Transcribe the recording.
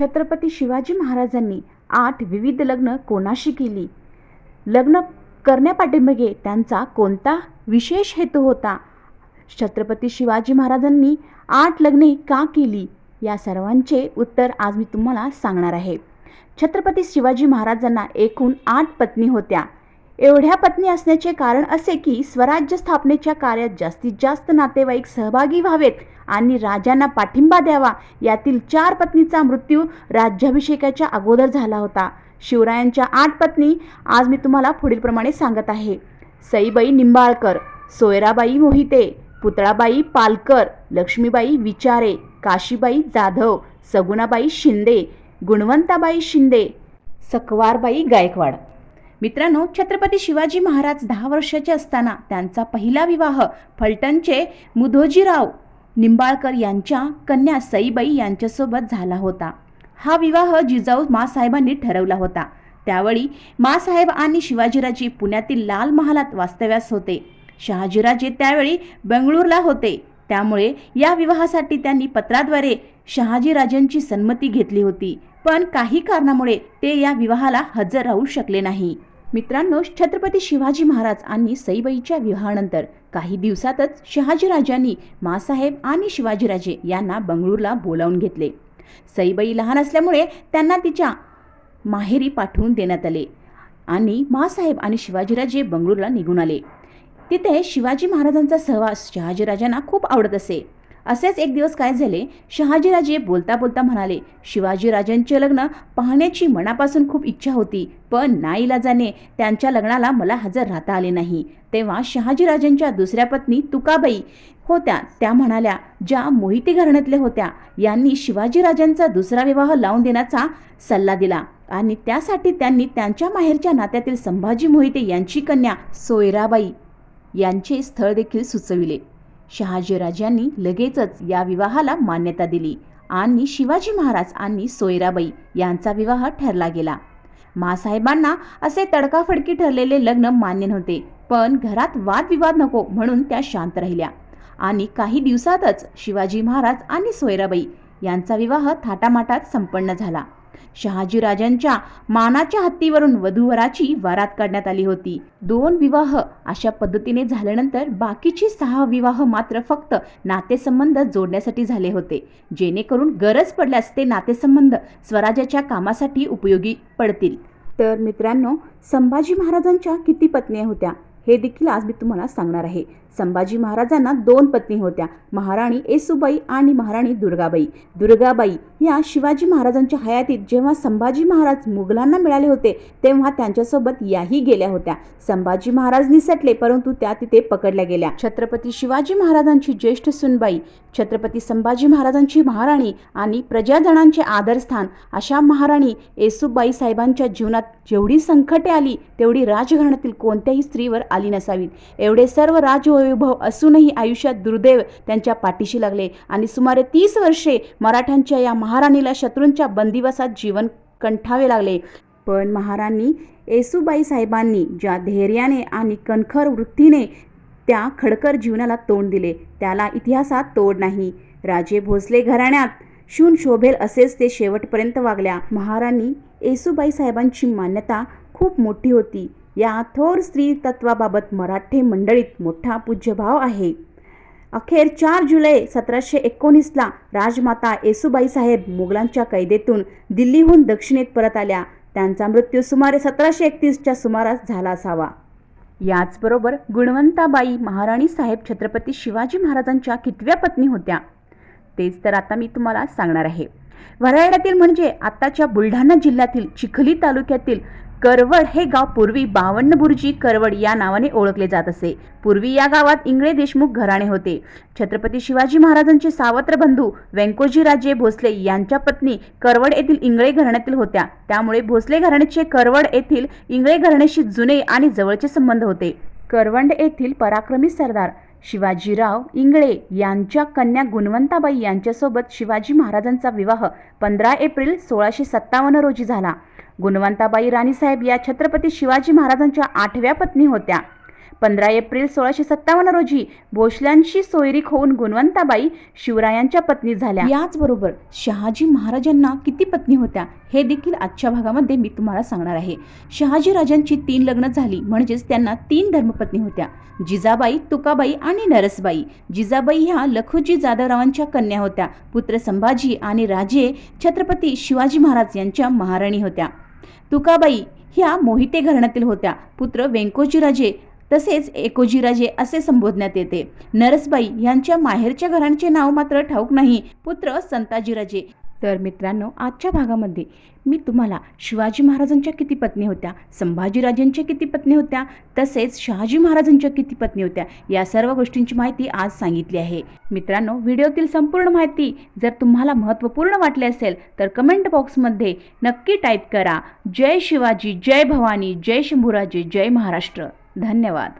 छत्रपती शिवाजी महाराजांनी आठ विविध लग्न कोणाशी केली? लग्न करण्यापाठीमागे त्यांचा कोणता विशेष हेतू होता? छत्रपती शिवाजी महाराजांनी आठ लग्ने का केली? या सर्वांचे उत्तर आज मी तुम्हाला सांगणार आहे. छत्रपती शिवाजी महाराजांना एकूण आठ पत्नी होत्या. एवढ्या पत्नी असण्याचे कारण असे की स्वराज्य स्थापनेच्या कार्यात जास्तीत जास्त नातेवाईक सहभागी व्हावेत आणि राजांना पाठिंबा द्यावा यातील चार पत्नीचा मृत्यू राज्याभिषेकाच्या अगोदर झाला होता. शिवरायांच्या आठ पत्नी आज मी तुम्हाला पुढीलप्रमाणे सांगत आहे. सईबाई निंबाळकर सोयराबाई मोहिते पुतळाबाई पालकर लक्ष्मीबाई विचारे काशीबाई जाधव सगुणाबाई शिंदे गुणवंताबाई शिंदे सकवारबाई गायकवाड मित्रांनो छत्रपती शिवाजी महाराज दहा वर्षाचे असताना त्यांचा पहिला विवाह फलटणचे मुधोजीराव निंबाळकर यांच्या कन्या सईबाई यांच्यासोबत झाला होता. हा विवाह जिजाऊ मासाहेबांनी ठरवला होता. त्यावेळी मासाहेब आणि शिवाजीराजे पुण्यातील लाल महालात वास्तव्यास होते. शहाजीराजे त्यावेळी बेंगळूरला होते. त्यामुळे या विवाहासाठी त्यांनी पत्राद्वारे शहाजीराजांची संमती घेतली होती. पण काही कारणामुळे ते या विवाहाला हजर राहू शकले नाही. मित्रांनो छत्रपती शिवाजी महाराज आणि सईबाईच्या विवाहानंतर काही दिवसातच शहाजीराजांनी मासाहेब आणि शिवाजीराजे यांना बंगळूरला बोलावून घेतले. सईबाई लहान असल्यामुळे त्यांना तिच्या माहेरी पाठवून देण्यात आले आणि मासाहेब आणि शिवाजीराजे बंगळूरला निघून आले. तिथे शिवाजी महाराजांचा सहवास शहाजीराजांना खूप आवडत असे. असेच एक दिवस काय झाले? शहाजीराजे बोलता बोलता म्हणाले शिवाजीराजांचे लग्न पाहण्याची मनापासून खूप इच्छा होती पण नाईलाजाने त्यांच्या लग्नाला मला हजर राहता आले नाही. तेव्हा शहाजीराजांच्या दुसऱ्या पत्नी तुकाबाई होत्या. त्या म्हणाल्या ज्या मोहिते घराण्यातल्या होत्या यांनी शिवाजीराजांचा दुसरा विवाह लावून देण्याचा सल्ला दिला. आणि त्यासाठी त्यांनी त्यांच्या माहेरच्या नात्यातील संभाजी मोहिते यांची कन्या सोयराबाई यांचे स्थळ देखील सुचविले. शहाजीराजांनी लगेचच या विवाहाला मान्यता दिली आणि शिवाजी महाराज आणि सोयराबाई यांचा विवाह ठरला गेला. मासाहेबांना असे तडकाफडकी ठरलेले लग्न मान्य नव्हते पण घरात वादविवाद नको म्हणून त्या शांत राहिल्या. आणि काही दिवसातच शिवाजी महाराज आणि सोयराबाई यांचा विवाह थाटामाटात संपन्न झाला. शहाजीराजांच्या मानाच्या हत्तीवरून वधूवराची वरात काढण्यात आली होती. दोन विवाह अशा पद्धतीने झाल्यानंतर बाकीचे सहा विवाह मात्र फक्त नातेसंबंध जोडण्यासाठी झाले होते. जेणेकरून गरज पडल्यास ते नातेसंबंध स्वराज्याच्या कामासाठी उपयोगी पडतील. तर मित्रांनो संभाजी महाराजांच्या किती पत्नी होत्या हे देखील आज मी तुम्हाला सांगणार आहे. संभाजी महाराजांना दोन पत्नी होत्या महाराणी येसुबाई आणि महाराणी दुर्गाबाई. दुर्गाबाई या शिवाजी महाराजांच्या हयातीत जेव्हा संभाजी महाराज मुघलांना मिळाले होते तेव्हा त्यांच्यासोबत याही गेल्या होत्या. संभाजी महाराज निसटले परंतु त्या तिथे पकडल्या गेल्या. छत्रपती शिवाजी महाराजांची ज्येष्ठ सुनबाई छत्रपती संभाजी महाराजांची महाराणी आणि प्रजाजनांचे आदरस्थान अशा महाराणी येसुबाई साहेबांच्या जीवनात जेवढी संकटे आली तेवढी राजघराण्यातील कोणत्याही स्त्रीवर आली नसावीत. एवढे सर्व राज वैभव असूनही आयुष्यात दुर्दैव त्यांच्या पाठीशी लागले. आणि सुमारे तीस वर्षे मराठ्यांच्या या महाराणीला शत्रूंच्या बंदिवासात जीवन कंठावे लागले. पण महाराणी येसुबाई साहेबांनी ज्या धैर्याने आणि कणखर वृत्तीने त्या खडकर जीवनाला तोंड दिले त्याला इतिहासात तोड नाही. राजे भोसले घराण्यात शून शोभेल असेच ते शेवटपर्यंत वागल्या. महाराणी येसुबाई साहेबांची मान्यता खूप मोठी होती. या थोर स्त्री तत्वाबाबत मराठे मंडळीत मोठा पूज्यभाव आहे. अखेर चार जुलै सतराशे एकोणीसला राजमाता येसुबाई साहेब मुघलांच्या कैदेतून दिल्लीहून दक्षिणेत परत आल्या. त्यांचा मृत्यू सुमारे सतराशे एकतीसच्या सुमारास झाला असावा. याचबरोबर गुणवंताबाई महाराणी साहेब छत्रपती शिवाजी महाराजांच्या कितव्या पत्नी होत्या. तेच तर आता मी तुम्हाला सांगणार आहे. वऱ्हाडातील म्हणजे आत्ताच्या बुलढाणा जिल्ह्यातील चिखली तालुक्यातील करवड हे गाव पूर्वी बावन्न बुर्जी करवड या नावाने ओळखले जात असे. पूर्वी या गावात इंगळे देशमुख घराणे होते. छत्रपती शिवाजी महाराजांचे सावत्र बंधू व्यंकोजीराजे भोसले यांच्या पत्नी करवड येथील इंगळे घराण्यातील होत्या. त्यामुळे भोसले घराण्याचे करवड येथील इंगळे घराण्याशी जुने आणि जवळचे संबंध होते. करवंड येथील पराक्रमी सरदार शिवाजीराव इंगळे यांच्या कन्या गुणवंताबाई यांच्यासोबत शिवाजी महाराजांचा विवाह पंधरा एप्रिल सोळाशे सत्तावन्न रोजी झाला. गुणवंताबाई राणीसाहेब या छत्रपती शिवाजी महाराजांच्या आठव्या पत्नी होत्या. पंधरा एप्रिल सोळाशे सत्तावन्न रोजी भोसल्यांशी सोयरीक होऊन गुणवंताबाई शिवरायांच्या पत्नी झाल्या. याचबरोबर शहाजी महाराजांना किती पत्नी होत्या हे देखील आजच्या भागामध्ये मी तुम्हाला सांगणार आहे. शहाजी राजांची तीन लग्न झाली म्हणजेच त्यांना तीन धर्मपत्नी होत्या. जिजाबाई तुकाबाई आणि नरसबाई. जिजाबाई ह्या लखुजी जाधवरावांच्या कन्या होत्या. पुत्र संभाजी आणि राजे छत्रपती शिवाजी महाराज यांच्या महाराणी होत्या. तुकाबाई ह्या मोहिते घराण्यातील होत्या. पुत्र वेंकोजीराजे तसेच एकोजीराजे असे संबोधण्यात येते. नरसबाई यांच्या माहेरच्या घराण्याचे नाव मात्र ठाऊक नाही. पुत्र संताजीराजे तर मित्रांनो आजच्या भागामध्ये मी तुम्हाला शिवाजी महाराजांच्या किती पत्नी होत्या संभाजीराजांच्या किती पत्नी होत्या तसेच शहाजी महाराजांच्या किती पत्नी होत्या या सर्व गोष्टींची माहिती आज सांगितली आहे. मित्रांनो व्हिडिओतील संपूर्ण माहिती जर तुम्हाला महत्त्वपूर्ण वाटली असेल तर कमेंट बॉक्समध्ये नक्की टाईप करा. जय शिवाजी जय भवानी जय शंभूराजे जय महाराष्ट्र. धन्यवाद.